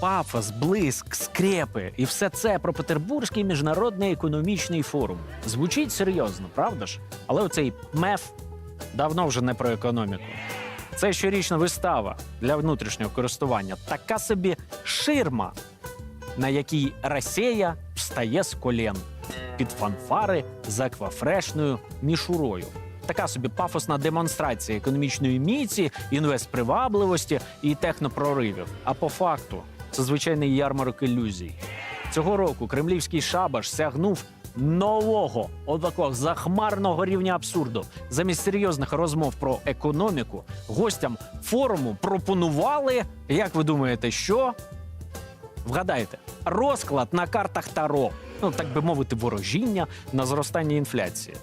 пафос, блиск, скрепи і все це про Петербурзький міжнародний економічний форум. Звучить серйозно, правда ж? Але оцей меф давно вже не про економіку. Це щорічна вистава для внутрішнього користування. Така собі ширма, на якій Росія встає з колін під фанфари з аквафрешною мішурою. Така собі пафосна демонстрація економічної міці, інвестпривабливості і технопроривів. А по факту це звичайний ярмарок ілюзій. Цього року кремлівський шабаш сягнув нового отакого захмарного рівня абсурду. Замість серйозних розмов про економіку гостям форуму пропонували, як ви думаєте, що? Вгадайте, розклад на картах Таро, ну так би мовити, ворожіння на зростання інфляції.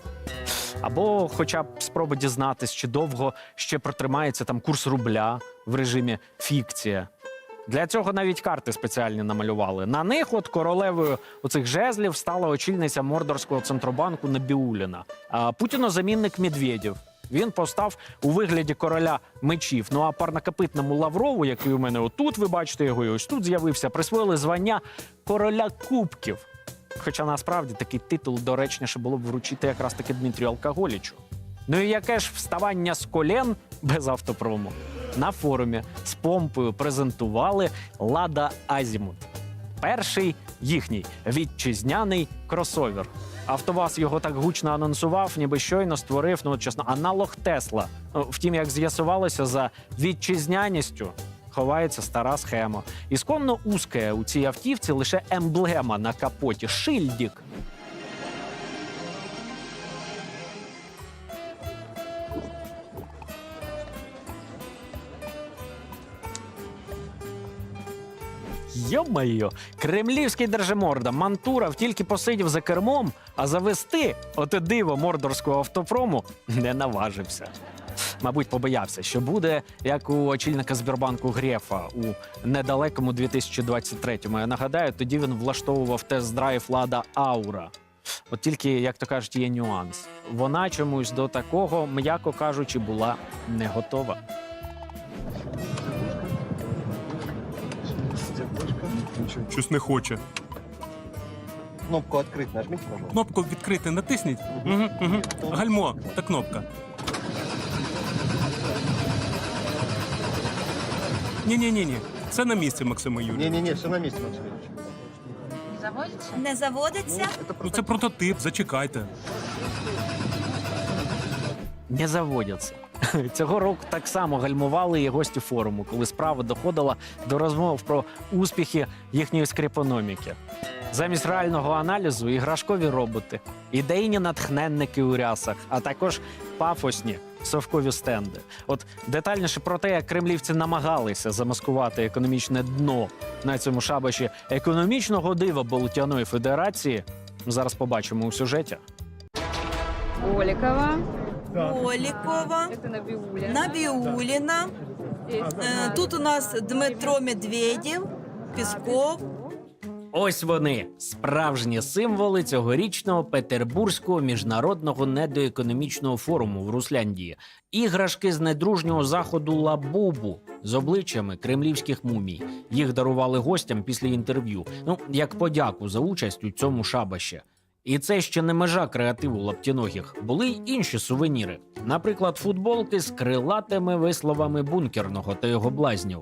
Або хоча б спроба дізнатись, чи довго ще протримається там курс рубля в режимі фікція. Для цього навіть карти спеціальні намалювали. На них, от королевою оцих жезлів, стала очільниця Мордорського центробанку Набіуліна. А Путіно-замінник Медведєв. Він постав у вигляді короля мечів. Ну а парнокопитному Лаврову, який у мене отут, ви бачите його, і ось тут з'явився, присвоїли звання короля кубків. Хоча насправді такий титул доречніше було б вручити якраз таки Дмитрію Алкоголічу. Ну і яке ж вставання з колен без автопрому? На форумі з помпою презентували Лада Азімут. Перший їхній вітчизняний кросовер. Автоваз його так гучно анонсував, ніби щойно створив, ну чесно, аналог Тесла. Ну, Втім, як з'ясувалося, за вітчизняністю ховається стара схема. Ісконно узке у цій автівці лише емблема на капоті шильдік. Йо-майо, кремлівський держиморда Мантуров тільки посидів за кермом, а завести оте диво мордорського автопрому не наважився. Мабуть, побоявся, що буде як у очільника Збірбанку Грефа у недалекому 2023-му. Я нагадаю, тоді він влаштовував тест-драйв Лада Аура. От тільки, як то кажуть, є нюанс. Вона чомусь до такого, м'яко кажучи, була не готова. Щось не хоче. Кнопку открыть нажмите, пожалуйста. Кнопку відкрити натисніть. Угу, угу. Гальмо та кнопка. Ні, ні, ні, ні. Це на місці, Максима Юрійовича. Не-не-не, все на месте, Максим Ильич. Заводится? Не заводиться? Ну це прототип, зачекайте. не заводяться. Цього року так само гальмували і гості форуму, коли справа доходила до розмов про успіхи їхньої скрипономіки. Замість реального аналізу іграшкові роботи, ідейні натхненники у рясах, а також пафосні совкові стенди. От детальніше про те, як кремлівці намагалися замаскувати економічне дно на цьому шабаші економічного дива Болотяної Федерації, зараз побачимо у сюжеті. Олікова, Набиулина. Набіуліна. Е, Тут у нас Дмитро Медведєв, Пісков. Ось вони справжні символи цьогорічного Петербурзького міжнародного недоекономічного форуму в Русляндії. Іграшки з недружнього заходу Лабубу з обличчями кремлівських мумій. Їх дарували гостям після інтерв'ю. Ну як подяку за участь у цьому шабаші. І це ще не межа креативу лаптіногіх. Були й інші сувеніри. Наприклад, футболки з крилатими висловами бункерного та його блазнів.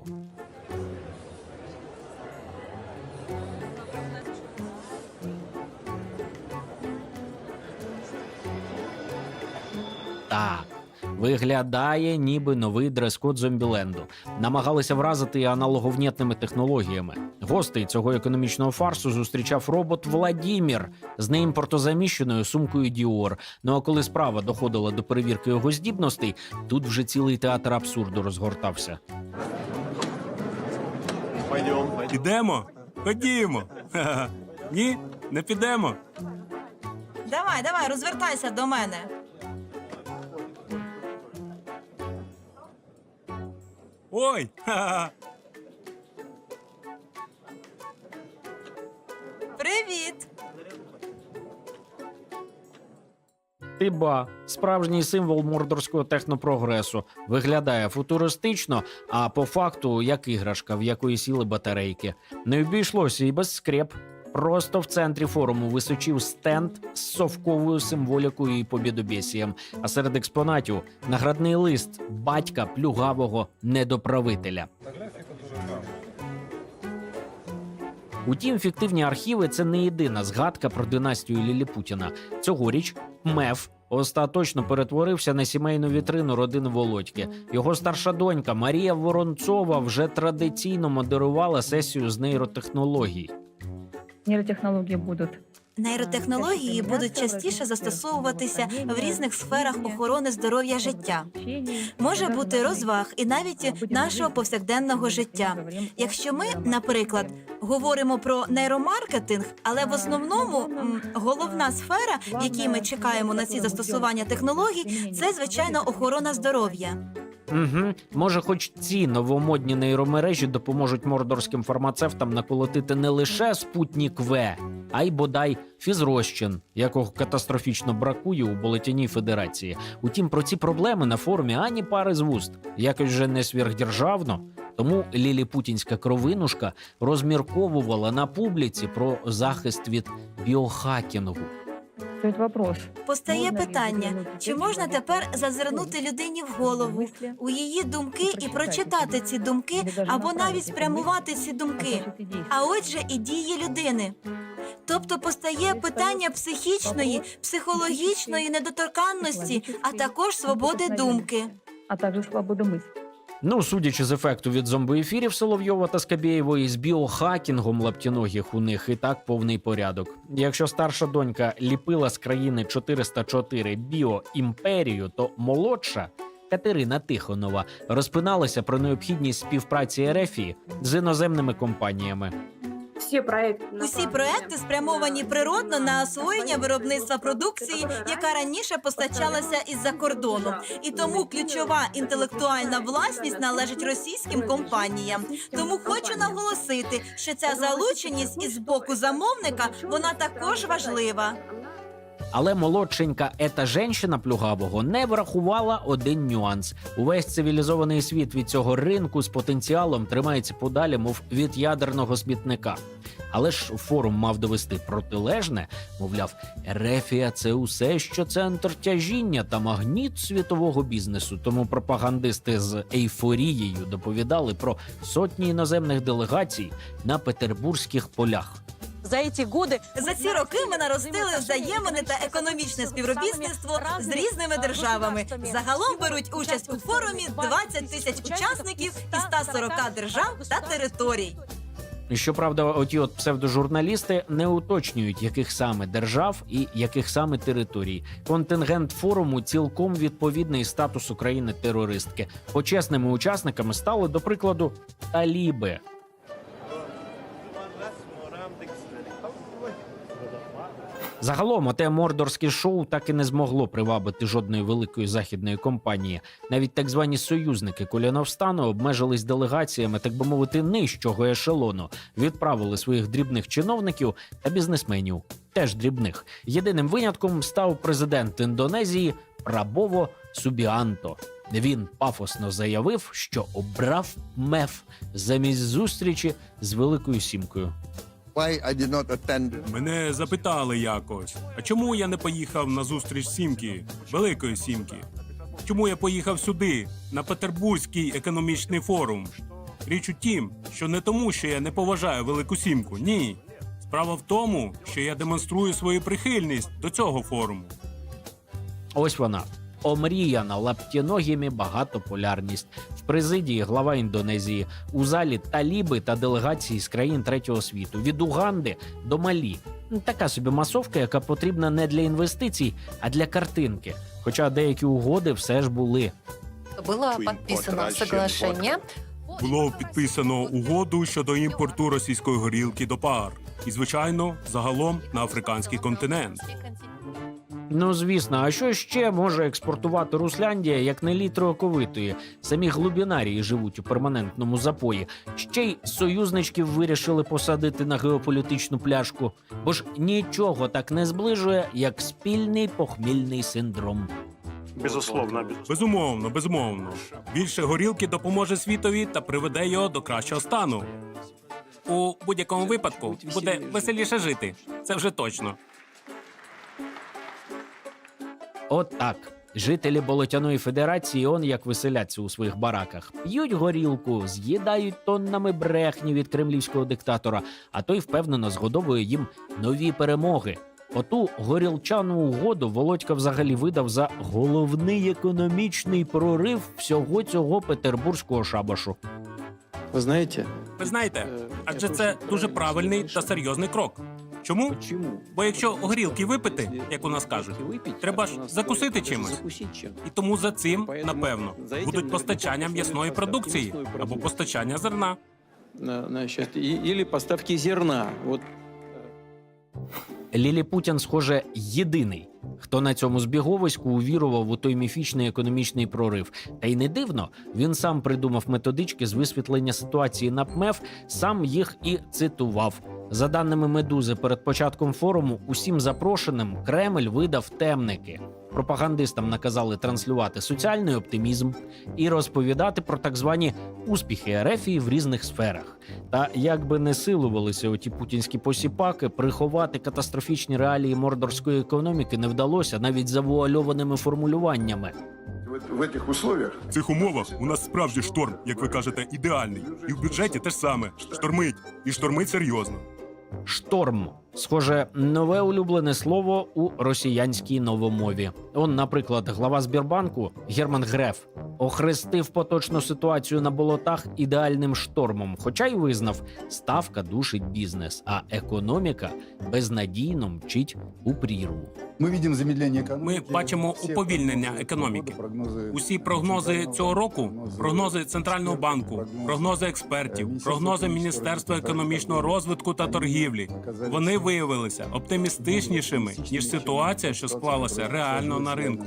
Так. Виглядає ніби новий дрес-код зомбіленду. Намагалися вразити і аналоговнєтними технологіями. Гостей цього економічного фарсу зустрічав робот Владімір з неімпортозаміщеною сумкою Діор. Ну а коли справа доходила до перевірки його здібностей, тут вже цілий театр абсурду розгортався. Пойдем. Підемо? Ходімо. Ні, не підемо. Давай, давай, розвертайся до мене. Ой! Ха-ха. Привіт! Ти ба, справжній символ мордорського технопрогресу. Виглядає футуристично, а по факту як іграшка, в якої сіли батарейки. Не обійшлося і без скреп. Просто в центрі форуму височив стенд з совковою символікою і побідобєсієм. А серед експонатів наградний лист батька плюгавого недоправителя. Утім, фіктивні архіви це не єдина згадка про династію Ліліпутіна. Цьогоріч МЕФ остаточно перетворився на сімейну вітрину родини Володьки. Його старша донька Марія Воронцова вже традиційно модерувала сесію з нейротехнологій. Нейротехнологии будут. Нейротехнології будуть частіше застосовуватися в різних сферах охорони здоров'я життя. Може бути розваг і навіть нашого повсякденного життя. Якщо ми, наприклад, говоримо про нейромаркетинг, але в основному головна сфера, в якій ми чекаємо на ці застосування технологій, це звичайно охорона здоров'я. Угу. Може, хоч ці новомодні нейромережі допоможуть мордорським фармацевтам наколотити не лише спутник В, а й бодай фізрозчин, якого катастрофічно бракує у Болотяній Федерації. Утім, про ці проблеми на форумі ані пари з вуст, якось вже не свірхдержавно. Тому ліліпутінська кровинушка розмірковувала на публіці про захист від біохакінгу. Стоит вопрос. Постає Можна ли питання: заглянути чи в можна голову? тепер зазирнути людині в голову, Мысли? у її думки і Прочитати прочитати ці думки, Или даже або направить навіть эти спрямувати мысли, ці а думки, значит и действия. а отже, і дії людини. Тобто постає питання психічної, психологічної недоторканності, а також свободи думки. А также свобода мысли. Ну, судячи з ефекту від зомбоефірів Соловйова та Скабєєвої, з біохакінгом лаптіногіх у них і так повний порядок. Якщо старша донька ліпила з країни 404 біоімперію, то молодша Катерина Тихонова розпиналася про необхідність співпраці РФІ з іноземними компаніями. Всі проекти Усі проекти спрямовані природно на освоєння виробництва продукції, яка раніше постачалася із-за кордону, і тому ключова інтелектуальна власність належить російським компаніям. Тому хочу наголосити, що ця залученість із боку замовника вона також важлива. Але молодшенька ета женщина плюгавого не врахувала один нюанс. Увесь цивілізований світ від цього ринку з потенціалом тримається подалі, мов від ядерного смітника. Але ж форум мав довести протилежне, мовляв, Ерефія це усе, що центр тяжіння та магніт світового бізнесу. Тому пропагандисти з ейфорією доповідали про сотні іноземних делегацій на петербурзьких полях. За эти годы За ці роки ми наростили взаємини та економічне співробітництво з різними державами. Загалом беруть участь у форумі 20 тисяч учасників із 140 держав та територій. Щоправда, оті от псевдожурналісти не уточнюють, яких саме держав і яких саме територій. Контингент форуму цілком відповідний статусу країни терористки. Почесними учасниками стали, до прикладу, таліби. Загалом, оте мордорське шоу так і не змогло привабити жодної великої західної компанії. Навіть так звані союзники Куляновстану обмежились делегаціями, так би мовити, нижчого ешелону, відправили своїх дрібних чиновників та бізнесменів, теж дрібних. Єдиним винятком став президент Індонезії Прабово Субіанто. Він пафосно заявив, що обрав МЕФ замість зустрічі з Великою Сімкою. Why I did not attend Мене запитали якось, а чому я не поїхав на зустріч сімки, великої сімки? Чому я поїхав сюди, на Петербурзький економічний форум? Річ у тім, що не тому, що я не поважаю велику сімку. Ні. Справа в тому, що я демонструю свою прихильність до цього форуму. Ось вона. Омріяна лаптіногімі багатополярність в президії глава Індонезії, у залі таліби та делегації з країн третього світу від Уганди до Малі. Ну, Така собі масовка, яка потрібна не для інвестицій, а для картинки. Хоча деякі угоди все ж були. было подписано соглашение. Було підписано угоду щодо імпорту російської горілки до пар. І, звичайно, загалом на африканський континент. Ну звісно, а що ще може експортувати Русляндія, як не літро оковитої? Самі глубінарії живуть у перманентному запої. Ще й союзничків вирішили посадити на геополітичну пляшку, бо ж нічого так не зближує, як спільний похмільний синдром. Безусловно. Безумовно, безумовно. Більше горілки допоможе світові та приведе його до кращого стану. У будь-якому випадку буде веселіше жити. Це вже точно. От так. Жителі Болотяної Федерації он як веселяться у своїх бараках. П'ють горілку, з'їдають тоннами брехні від кремлівського диктатора, а той впевнено згодовує їм нові перемоги. Оту горілчану угоду Володька взагалі видав за головний економічний прорив всього цього петербурзького шабашу. Вы знаете, Ви знаєте, э, адже это це очень дуже важно правильний та решать. серйозний крок. Чому? Чому Бо якщо горілки випити, як у нас кажуть, треба ж закусити чимось. І тому за цим, напевно, будуть постачання м'ясної продукції або постачання зерна. На- і поставки зерна. Лілі Путін, схоже, єдиний, хто на цьому збіговиську увірував у той міфічний економічний прорив. Та й не дивно, він сам придумав методички з висвітлення ситуації на ПМЕФ, сам їх і цитував. За даними медузи, перед початком форуму усім запрошеним Кремль видав темники. Пропагандистам наказали транслювати соціальний оптимізм і розповідати про так звані успіхи Ерефії в різних сферах. Та як би не силувалися оті путінські посіпаки, приховати катастрофічні реалії мордорської економіки не вдалося навіть завуальованими формулюваннями. В цих условиях В цих умовах у нас справді шторм, як ви кажете, ідеальний. І в бюджеті теж саме штормить, і штормить серйозно. Шторм. Схоже, нове улюблене слово у росіянській новомові. Он, наприклад, глава Збірбанку Герман Греф охрестив поточну ситуацію на болотах ідеальним штормом, хоча й визнав, ставка душить бізнес, а економіка безнадійно мчить у прірву. Ми бачимо замедлення економіки. Ми бачимо уповільнення економіки. Усі прогнози цього року, прогнози центрального банку, прогнози експертів, прогнози Міністерства економічного розвитку та торгівлі. Вони виявилися оптимістичнішими ніж ситуація, що склалася реально на ринку.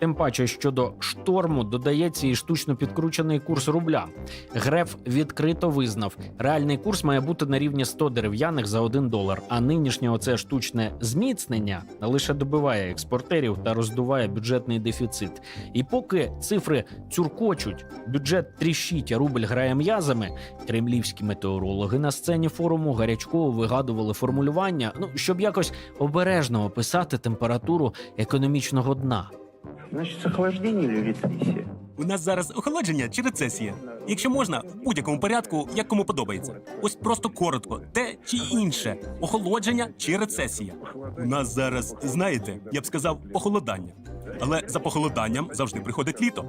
Тим паче щодо шторму додається і штучно підкручений курс рубля. Греф відкрито визнав, реальний курс має бути на рівні 100 дерев'яних за 1 долар. А нинішнє оце штучне зміцнення лише добиває експортерів та роздуває бюджетний дефіцит. І поки цифри цюркочуть, бюджет тріщить, а рубль грає м'язами. Кремлівські метеорологи на сцені форуму гарячково вигадували формулювання, ну щоб якось обережно описати температуру економічного дна. Значит, охлаждение или рецессия? У нас зараз охолодження чи рецесія. Якщо можна, в будь-якому порядку, як кому подобається. Ось просто коротко, те чи інше, охолодження чи рецесія. У нас зараз, знаєте, я б сказав, похолодання. Але за похолоданням завжди приходить літо.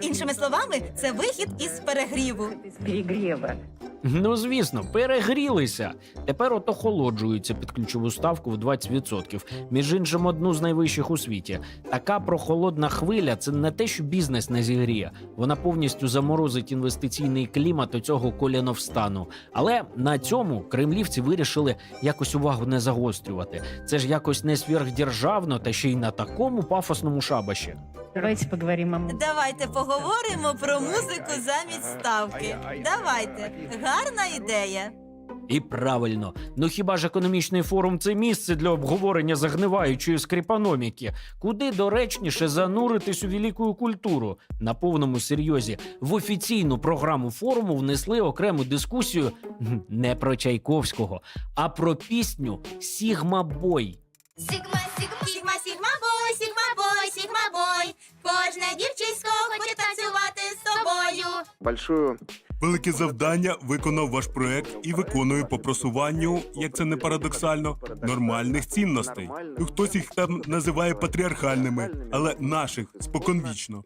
Іншими словами, це вихід із перегріву. Из перегрева. Ну, звісно, перегрілися. Тепер от охолоджуються під ключову ставку в 20%. Між іншим, одну з найвищих у світі. Така прохолодна хвиля це не те, що бізнес не зігріє. Вона повністю заморозить інвестиційний клімат у цього коляновстану. Але на цьому кремлівці вирішили якось увагу не загострювати. Це ж якось не сверхдержавно, та ще й на такому пафосному шабаші. Давайте поговорим о Давайте поговоримо про музику замість ставки. Давайте. Гарна ідея. І правильно, ну хіба ж економічний форум це місце для обговорення загниваючої скрипаноміки, куди доречніше зануритись у велику культуру на повному серйозі в офіційну програму форуму внесли окрему дискусію не про Чайковського, а про пісню Сігма Бой. Сігма, сігма, сігма, сігма бой, сігма бой, сігма бой. Кожне дівчисько хоче танцювати з тобою. Большую Велике завдання виконав ваш проект і виконує по просуванню, як це не парадоксально, нормальних цінностей. Ну хтось їх там називає патріархальними, але наших споконвічно.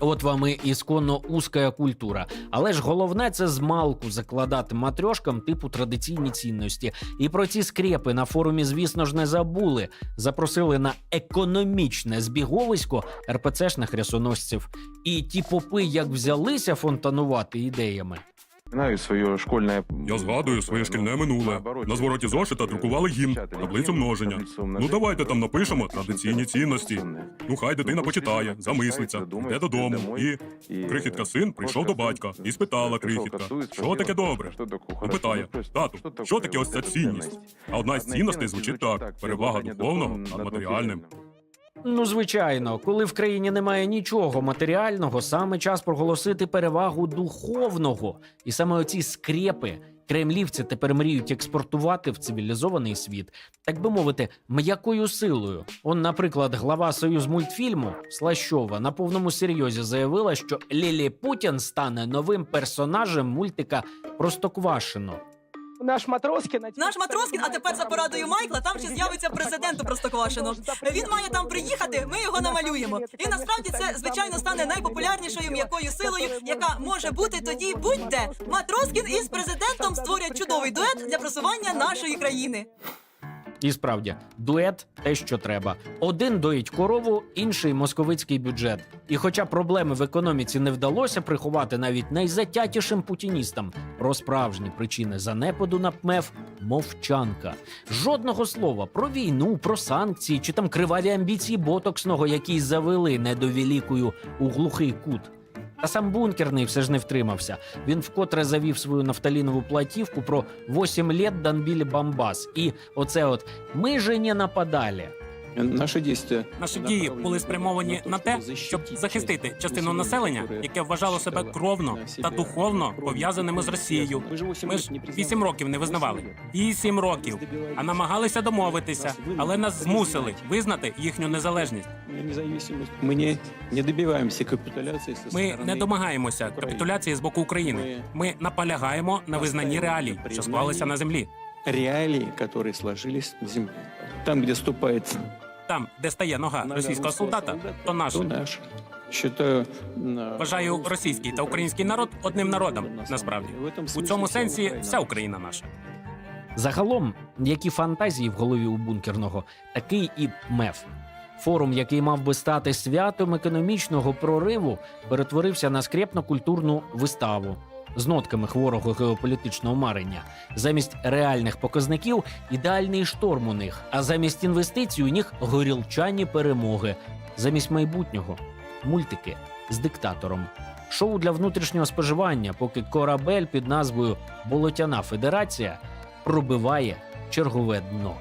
От вам і ісконно узка культура. Але ж головне це з малку закладати матрьошкам типу традиційні цінності. І про ці скрепи на форумі, звісно ж, не забули. Запросили на економічне збіговисько РПЦшних рясоносців. І ті попи як взялися фонтанувати ідеями. Знаю своє школьне... Я згадую своє шкільне минуле. На звороті зошита друкували гімн, таблицю множення. Ну давайте там напишемо традиційні цінності. Ну хай дитина почитає, замислиться, йде додому. І крихітка син прийшов до батька і спитала крихітка, що таке добре? Ну питає, тату, що таке ось ця цінність? А одна з цінностей звучить так: перевага духовного над матеріальним. Ну, звичайно, коли в країні немає нічого матеріального, саме час проголосити перевагу духовного. І саме оці скрепи кремлівці тепер мріють експортувати в цивілізований світ, так би мовити, м'якою силою. Он, наприклад, глава Союзмультфільму Слащова на повному серйозі заявила, що Лілі Путін стане новим персонажем мультика Простоквашино. Наш Матроскін. Наш Матроскін, а тепер за порадою Майкла, там ще з'явиться президент у Простоквашино. Він має там приїхати, ми його намалюємо. І насправді це, звичайно, стане найпопулярнішою м'якою силою, яка може бути тоді будь-де. Матроскін із президентом створять чудовий дует для просування нашої країни. І справді, дует те, що треба. Один доїть корову, інший московицький бюджет. І хоча проблеми в економіці не вдалося приховати навіть найзатятішим путіністам, про справжні причини занепаду на ПМЕФ мовчанка. Жодного слова про війну, про санкції чи там криваві амбіції ботоксного, які завели недовілікою у глухий кут. Та сам бункерний все ж не втримався. Він вкотре завів свою нафталінову платівку про 8 лет Данбілі Бамбас. І оце от ми же не нападали. Наші дії Наші дії були спрямовані на те, щоб захистити частину населення, яке вважало себе кровно та духовно пов'язаними з Росією. Ми ж вісім років не визнавали. Вісім років. А намагалися домовитися, але нас змусили визнати їхню незалежність. Ми не, не добиваємося капітуляції. Ми не домагаємося капітуляції з боку України. Ми наполягаємо на визнанні реалій, що склалися на землі. реалії, які сложились в землі. Там, де ступає Там, де стає нога російського солдата, то наш. то Вважаю російський та український народ одним народом. Насправді у цьому сенсі вся Україна наша. Загалом, які фантазії в голові у бункерного, такий і МЕФ. Форум, який мав би стати святом економічного прориву, перетворився на скрепно-культурну виставу з нотками хворого геополітичного марення. Замість реальних показників ідеальний шторм у них, а замість інвестицій у них горілчані перемоги. Замість майбутнього мультики з диктатором. Шоу для внутрішнього споживання, поки корабель під назвою Болотяна Федерація пробиває чергове дно.